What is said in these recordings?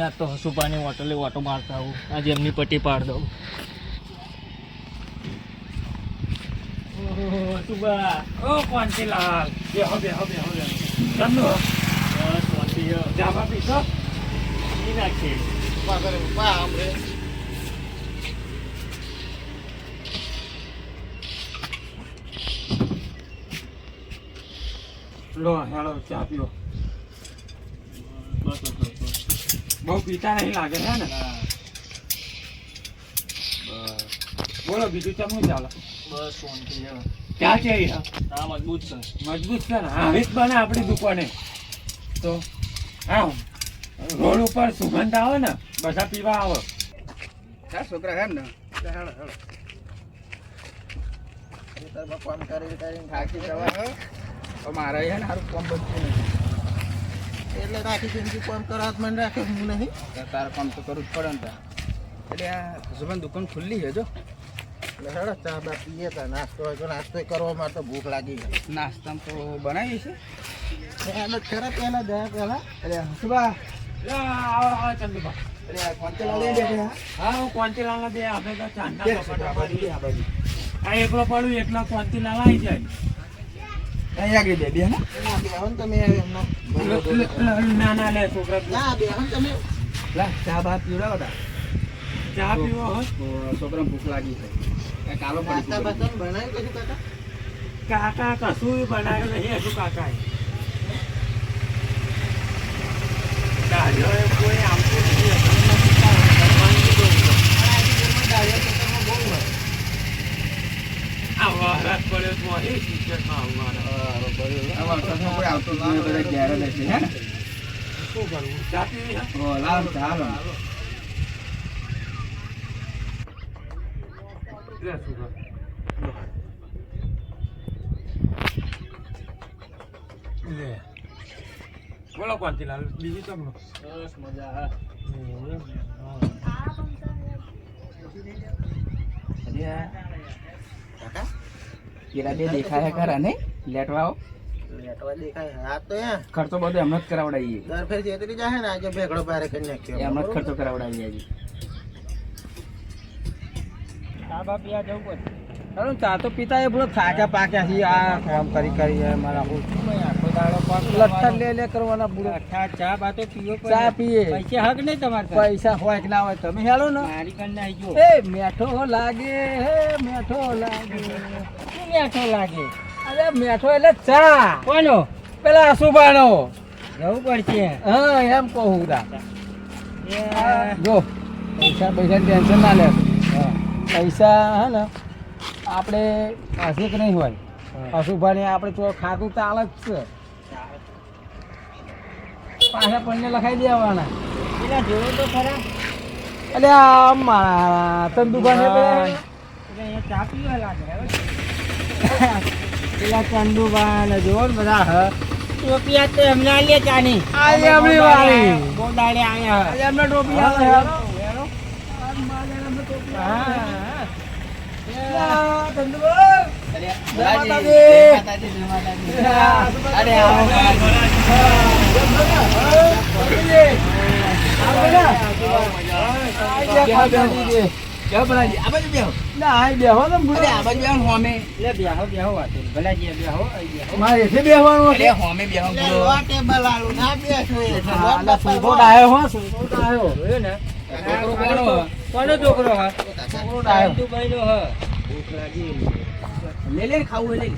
ના તો હસુપાની હોટલે ઓટો મારતા આવું. આજે એમની પટ્ટી પાડ દઉં. હસુબા ઓ કોંતીલાલ બેહો બેહો બેહો બેહો. બસ હો. જાબા પીશો પી કરે, ઊભા આમ લો હેલો ચા પીઓ. બસ. બહુ પીતા નહીં લાગે છે ને. બોલો બીજું ચમનું ચાલે? બસ શાંતિ હો. ક્યાં છે હા મજબૂત છે. મજબૂત છે ને? હા રીત બને આપણી દુકાને. તો હા રોડ ઉપર સુગંધ આવે ને બધા પીવા આવે. ચાર છોકરા હે ને? હેડો હેડો તારમાં કામ કરી કરીને થાકી જવા તો મારે હે ને હારું કામ નથી એટલે રાખી જિંદગી કામ કરાત મને રાખે હું નહીં. તારે કામ તો કરવું જ પડે ને. એટલે આ હસબન્ડ દુકાન ખુલ્લી છે જો. એટલે હેડો ચા બા પીએ તા નાસ્તો હોય તો નાસ્તો કરવા માટે તો ભૂખ લાગી છે નાસ્તામાં તો બનાવી છે. એટલે ખરા પહેલાં દયા પહેલા. અરે હસબા આવો આવો ચંદુભા હા હું કોંતીલાલ દે? આપણે તો ચાંદા કપડા છોકરા બાજુ આ એકલો પડું એકલા કોંતીલાલ આવી જાય? અહીંયા આગળ બે બે ના? બેહો ને તમે એમનો ના લે છોકરા તમે ચા બા પીવડાવો ચા પીવો છોકરા ભૂખ લાગી છે કાલો પડી નાસ્તા બનાવી કશું કાકા કાકા બનાવ્યું નહીં હજુ કાકા. કોઈ આવતું નથી હસબન્ડના બોલો કાંતિલાલ બીજું તમને બસ મજા હા કાકા, પેલા બે દેખાય ખરા ને લેટવાઓ. લેટવા દેખાય. હા તો યા ખર્ચો બધો એમનો જ કરાવડાવીએ દર ફેર જેતરી જાય ને આજે ભેગડો પારે કરી નાખ્યો. એમનો જ ખર્ચો કરાવડાવીએ આજે. ચા બા પીવા જવું પડશે. ચા તો પીતા એ બધો થાક્યા પાક્યા છે આ કામ કરી કરી મારા હું પાક લઠ્ઠા લે લે કરવાના બુડો. ચા બાતો પીઓ ચા પીએ. પૈસા હક નહીં તમારે પૈસા? હોય કે ના હોય તમે હેલો ને. મારી કન નાઈ જો. એ મેઠો લાગે હે મેઠો લાગે. શું મેઠો લાગે? અરે મેઠો એટલે ચા. કોનો? પેલા અશુભાનો જવું પડશે. હા એમ કહું તા. જો પૈસા પૈસા ટેન્શન ના લે. પૈસા હે ને આપણે પાસે નહીં હોય? અશુભાને આપણે તો ખાતું ચાલે જ છે. પાછા પણને લખાઈ દેવાના. પેલા જોવો તો ખરા. એટલે મારા તંદુભાને પેલા ચા પીવા લાગે પેલા ચંદુબા ને જોવો ને બધા હ. ટોપિયા તો એમને ચાની. આ એમની વાળી. બહુ દાડે આયા. હા. માતાજી. અરે આવો. છોકરો કોનો? છોકરો હ સુગો ડાયો. ચંદુભાઈ નો હ લે લે ખાવું લે.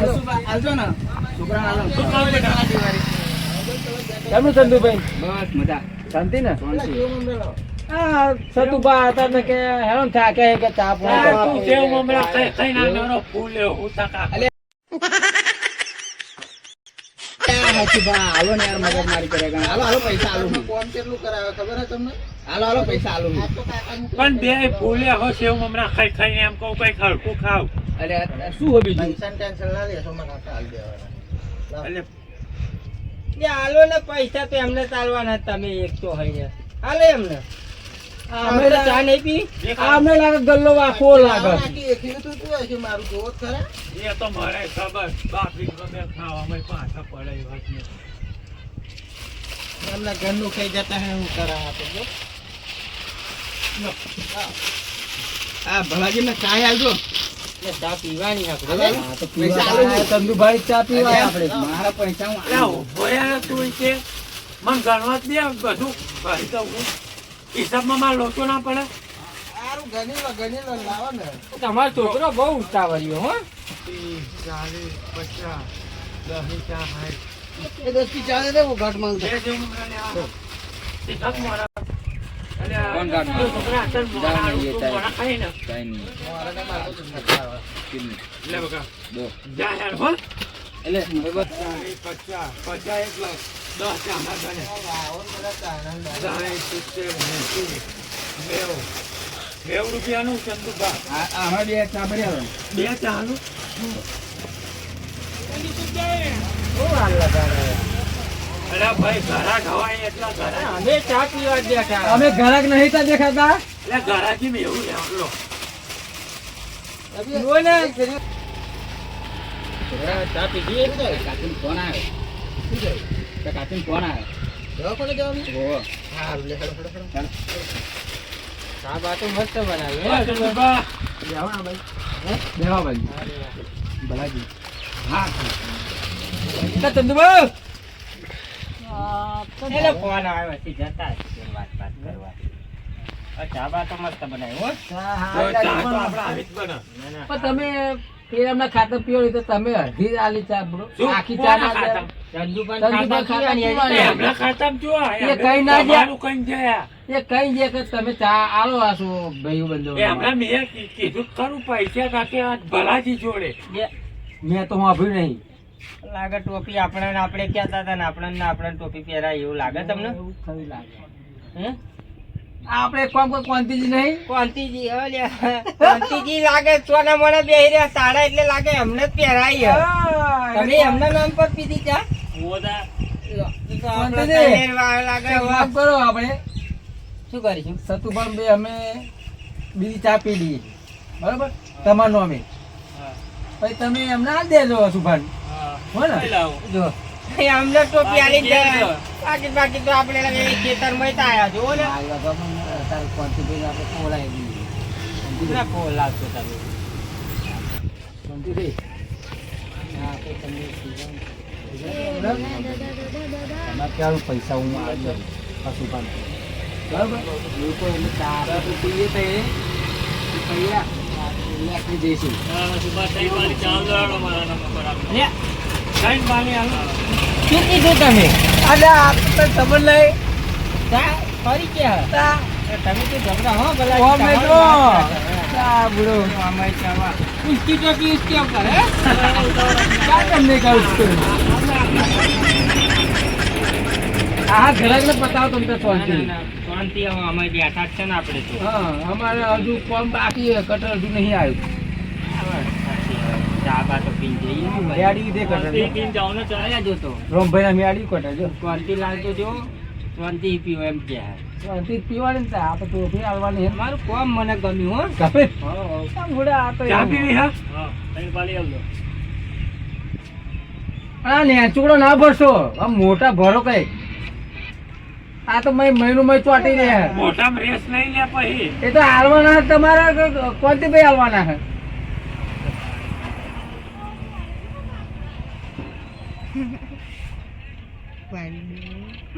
હસુભા, ને. ખાવું બેટા? કેમનું ચંદુભાઈ? બસ મજા શાંતિ ને? સતુભા હતા ને કે હેલો ને થાકે કે ચા તું કેવું કરવા. મમરા ખાઈ ના આવનારો ફૂલ હું તાકા. અલે. આ હસુભા, આલો ને યાર મગજમારી કરે હાલો આલો, પૈસા આલો કોણ કેટલું કરાવે ખબર હે તમને આલો, આલો, પૈસા આલો પણ બે ફૂલે હો સેવ મમરા ખાઈ ખાઈને એમ કહું કઈ હલકું ખાવ અરે શું હોય બીજું ટેન્શન ના લેશો મને હાલ દેવાના એટલે હાલો ને પૈસા તો એમને ચાલવાના તમે એક તો હોય હાલે એમને. અમે ચા નહીં પી. આમને લાગે ગલ્લો વાખો લાગે. એકલું તો શું હશે મારું જોત ખરા એ તો મારે ખબર બાપરી ગમે ખાવામાં પાછા પડે વાત ને. એમના ઘરનું કઈ જતા હે હું કરા આપે જો. આ. ભલાજીને ચાય એટલે ચા પીવાની આપણે? હા, તો પીવા ચંદુભાઈ ચા પીવા આપણે મારા પૈસા હું તું કે મને ગણવા દે બધું. ભાઈ દઉં હું હિસાબમાં મારે લોચો ના પડે. સારું ગણી લો ગણી લો લાવો ને. તમારો છોકરો બહુ ઉતાવળ્યો હો. ચાલીસ પચાસ દસ ચા એ દસથી ચાલે ઘટ માંગતો. કોણ હો એટલે બસ ચાલીસ પચાસ પચાસ એક લાખ દસ ચા ના ગણે આવો બધા રૂપિયાનું ચંદુભા. આ- બે ચા ને. બે ચાનું બહુ વાર અમે ચા પીવા જ બેઠા. અમે ઘરાક નહીં તા દેખાતા? બી એવું લેવડો જુઓ ને. એક ફેરી. ચા ફોન શું થયું? કાચીનો ફોન લે, હેડો, હેડો, હેડો. ચા બા મસ્ત બનાવી ભાઈ. દેવા ભાઈ? ભલાજી. હા. ચંદુભાઈ ફોન આવ્યો છે જતા વાત વાત કરવા તો મસ્ત બનાવી હો. તો ખાતર પીઓ તો તમે અડધી આલી ચા બ્રો આખી ચા ના કઈ ના જાય. એ કઈ છે કે તમે ચા આલો આસો ભાઈ બંધો? હમણાં મેં કી- કીધું ખરું પૈસા કાકે આ ભલાજી જોડે. મેં તો વાપર્યું નહીં. લાગે ટોપી આપણે આપણે કહેતા હતા ને આપણે ને આપણે ટોપી પહેરાય એવું લાગે તમને? એવું લાગે. હે? આપણે કોમ કોઈ કોંતીજી નહીં? કોંતીજી ઓલે કોંતીજી લાગે સોના મોના બેહી રહ્યા સાડા એટલે લાગે એમને જ પહેરાય તમે એમના નામ પર પીધી ચા? ઓદા આપણો. શું કરીશું? સતુભાન બે અમે બીજી ચા પી લઈએ બરાબર? તમારનો અમે પછી તમે એમને આ દેજો સુભાન. જો. એ અમને ટોપી આલી જાય. બાકી બાકી તો આપણે લાગે ખેતરમાં આવ્યા આયા જો ને. તારે? ક્વોન્ટિટી આપણે તમે. તમારે પૈસા હું આવી દઉં પશુપાલન. બરાબર? લોકો એમને ચા આપણે પીએ તો એ પૈયા જઈશું. લે, કઈ બાની હાલો શું કીધું તમે? અરે આપણે તો ખબર ચા ફરી ક્યાં એ તમે તો જબરા હો ભલા. કોમ મિત્રો ચા બુડો. અમારી ચાવા ઉસકી ઉસકે આ ઘરાકને પતાવો તમને શાંતિ. ના, શાંતિ હવે અમે બેઠા છે ને આપણે તો. હા અમારે હજુ કોમ બાકી છે કટર હજુ નહીં આવ્યું. ચા બા તો પીને જઈએ ને જાવ ને દે જો તો. રોમ ભાઈ ના મેળી કટર જો. શાંતિલાલ તો જો શાંતિ પીવો એમ કે શાંતિ પીવાની ને ચા તો ટોપી આવવાની હે. મારું કોમ મને ગમ્યું હો. ગમે આ બુડા આ તો ચા. પીવી હા? આ નેચુડો ના ભરશો. આ મોટા ભરો કઈ. આ તો મય મહિનો મય ચોટી રહ્યા મોટા રેસ નહીં લે પછી. એ તો હાલવાના તમારા કોણથી ભાઈ હાલવાના છે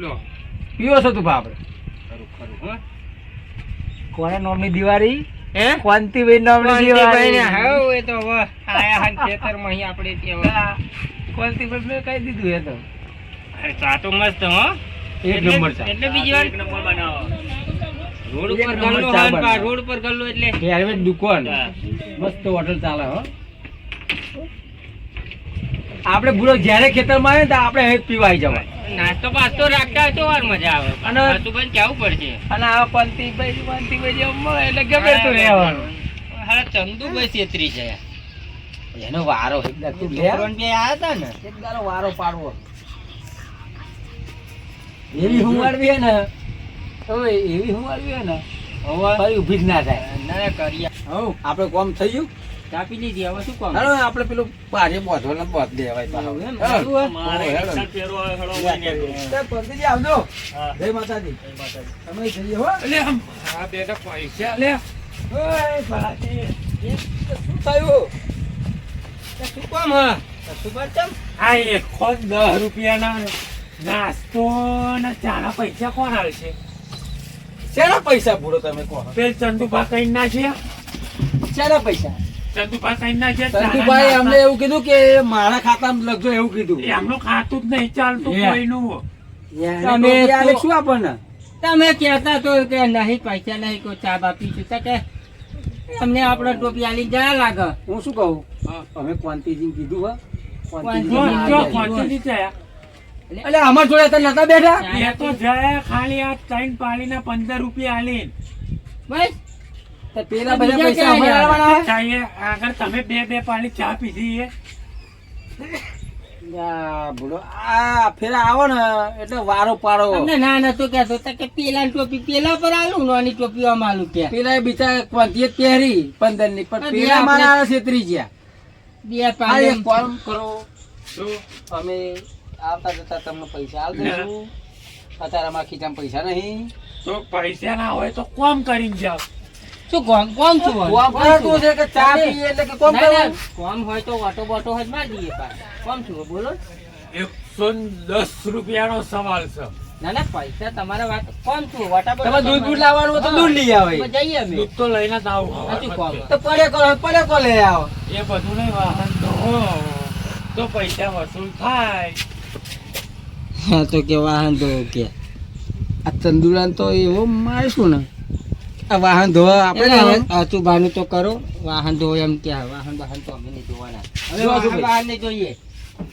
લો. પીવો છો તું બાપ ખરું ખરું હો. કોને નોમની દિવાળી? હે? કોંતીભાઈ નોમની દિવાળી. હાવ એ તો હવે આયા હાન ખેતરમાં અહીં આપણે ત્યાં કોંતીભાઈ મેં કહી દીધું એ તો. ચા તો મસ્ત હો. એક નંબર ચા એટલે બીજી વાર રોડ એક ઉપર નંબર ગલ્લો બનાવે. રોડ પર ગલ્લો એટલે હેરવેટ દુકાન. મસ્ત હોટલ ચાલે હો. આપણે ભૂલો જ્યારે ખેતરમાં આવે ને આપણે અહીં જ જવાય. નાસ્તો પાસ્તો રાખતા હોય તો વાર મજા આવે. અને- તું પણ કેવું પડશે? અને આ પંતીભાઈ પંતીભાઈ જેમ મળે એટલે ગમે તે રહેવાનું. હા ચંદુભાઈ છેતરી છે. એનો વારો એકદમ તું બે આયા હતા ને. એક વારો પાડવો. એવી હુંવાડવી હે ને હવે એવી હુંવાડવી હે ને હવે. ફરી ઊભી જ ના થાય. ના ના કરીએ. હવ આપણે કોમ થઈ ગયું? ચા પી લીધી હવે શું કામ? હાલો આપણે પેલું પાછે બોધો ને બોધ દેવાય પાછો. એમ? હાલો. સારું પેરો મારે હેડો. તે. પંડિતજી આવજો. જય માતાજી. તમે જઈએ હો. લે આમ. આ બેટા પૈસા લે. ઓય ભલાજી. શું થયું? શું કામ હા? શું ચમ? આ એકો દસ રૂપિયાના નાસ્તો ને ચાના પૈસા કોણ હાલશે? શેના પૈસા ભૂલો તમે કહો? પેલ ચંદુભા કઈ છે શેના પૈસા? ચંદુભાઈ અમને એવું કીધું કે મારા ખાતામાં લખજો એવું કીધું. એમનું ખાતું જ નહીં ચાલતું કોઈનું. શું આપણને? તમે કહેતા તો કે નહીં પૈસા નહીં કોઈ ચા બા પીશું કે અમને આપણો ટોપી આલી જયા લાગે. હું શું કહું. અમે ક્વાંતિજી કીધું હા. એટલે અમાર જોડે તો નતા બેઠા? એ તો જયા ખાલી આ ત્રણ પાલીના પંદર રૂપિયા આલી બસ. પેલા બધા પૈસા અમારે? ચાહીએ આગળ તમે બે બે પાણી ચા પીધી એ આ ફેરા આવો ને એટલે વારો પાડો. અમને ના નતું કહેતો. તો કે પેલા ટોપી પેલા પર આલું નાની ટોપી આમાં આલું કે પેલા બીજા ક્વાંતિએ પહેરી પંદરની પણ પેલા મારા છેતરી ગયા બે પાંચ ફોર્મ કરો? અમે આવતા જતા તમને પૈસા આલ દઈશું અત્યારે અમારા ખીચામાં પૈસા નહીં. તો પૈસા ના હોય તો કોમ કરીને જાવ શું કોમ કોમ છું? કોમ કરતું છે કે ચા પી એટલે કે કોમ ના, કોમ હોય તો ઓટો બોટો તો મારી દઈએ કોમ છું બોલો. એકસો ને દસ રૂપિયાનો સવાલ છે. ના ના પૈસા તમારા વાત કોમ છું વાટા બોટા તમારે દૂધ લાવવાનું તો દૂધ લઈ આવે. જઈએ અમે દૂધ તો લઈને જ આવો. સાચું કોમ. તો પડે કો પડે કો લઈ આવો. એ બધું નહીં વાહન તો તો પૈસા વસૂલ થાય. હા તો કે વાહન તો કે. આ ચંદુલાન તો એવો મારશું ને. વાહન ધોવા આપણે ને? બાનું તો કરો. વાહન ધો એમ કે વાહન વાહન તો અમે નહીં જોવાના હવે વાહન નહીં જોઈએ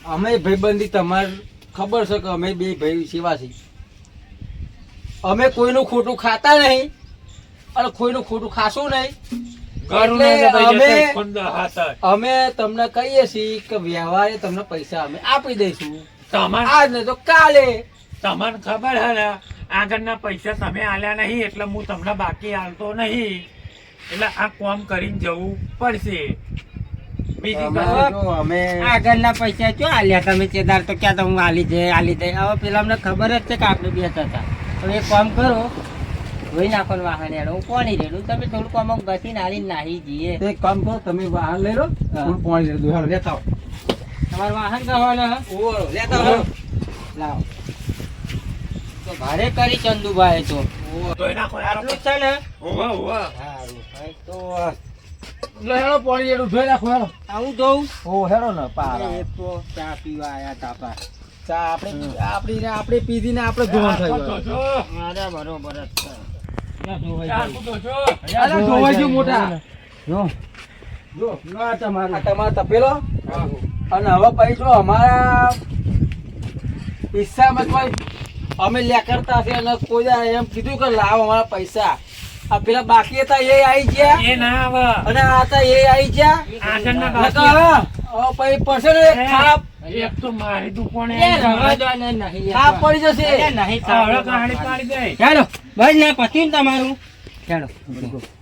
અમે ભાઈબંધી તમાર ખબર છે કે અમે બે ભાઈ સેવા છીએ અમે કોઈનું ખોટું ખાતા નહીં અને કોઈનું ખોટું ખાશું નહીં. અમે- તમને કહીએ છીએ કે વ્યવહારે તમને પૈસા અમે આપી દઈશું. તમાર આજ નહીં તો કાલે તમને ખબર હે ને આગળના પૈસા તમે આલ્યા નહીં એટલે હું તમને બાકી આલતો નહીં. એટલે આ કોમ કરીને જવું પડશે. આગળના પૈસા ક્યાં આલ્યા તમે? ચેદાર તો ક્યાં તો હું આલી દે આલી દે. હવે પેલા અમને ખબર જ છે કે આપણે બે હતા. હવે એક કામ કરો. ધોઈ નાખો વાહન એનો હું કોની રેડું તમે થોડું આમાં ઘસીને આલીને નાહી જઈએ. એક કામ કરો તમે વાહન લઈ લો. હું. પાણી રેડું હાલ લેતા આવો. તમારું વાહન હે? લેતા આવો. લાવો. તો ભારે કરી ચંદુભાઈ તો. આટલું છે ને? ભાઈ તો લે હેડો પાણી એનું ધોઈ નાખો હેડો. આવું જોઉં? ઓ હેડો ને પાર તો ચા પીવા આયા તાપા ચા આપણે આપણી ને આપણે પીધી ને આપણે અરે બરોબર જ છે. ધોવાઈ ચાકુ જાય? ધોજો. અલા, ધોવાઈ ગયું મોટા. જો. જો ના તમારું. તમારો તપેલો. અને હવે પૈસો અમારા હિસ્સામાં કોઈ અમે લેકરતા છે અને કોઈ એમ કીધું કે લાવો અમારા પૈસા. આ પેલા બાકી હતા એ આવી ગયા. એ ના આવે. અને આ હતા એ આવી ગયા. આગળના નકર બાકી. હવે પછી ને એક થાપ એક તો મારી દુકાને નહીં થાપ પડી જશે. અરે નહીં થાપ. કાણી પાડી દે. ચાલો બસ ના પત્યું તમારું. ચાલો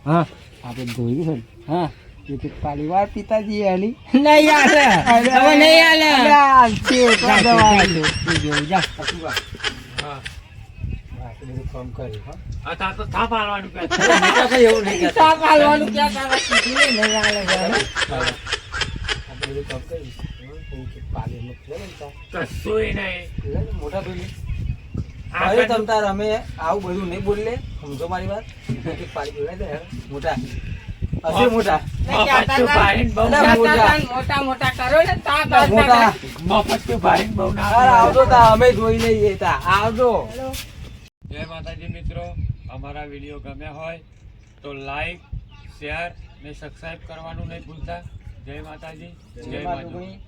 હા. આપણે ધોઈ છે હા. એક એક પાલી વાર પિતાજી આલી નહીં આલે હવે નહીં આલે જા, તો. તું. હા. આપણે બધું કર્યું, હો. તો નહીં તાપ આપણે બધું. હમ, થોડુંક પાલી એમને લે ને તાર. નહીં મોટા ભાઈ અરે તમ તાર અમે આવું બધું નહીં બોલી લે સમજો મારી વાત પાલી દે. મોટા હશે મોટા જય માતાજી મિત્રો અમારા વીડિયો ગમ્યા હોય તો લાઈક શેર ને સબસ્ક્રાઇબ કરવાનું નહીં ભૂલતા. જય માતાજી. જય માતાજી માધુભાઈ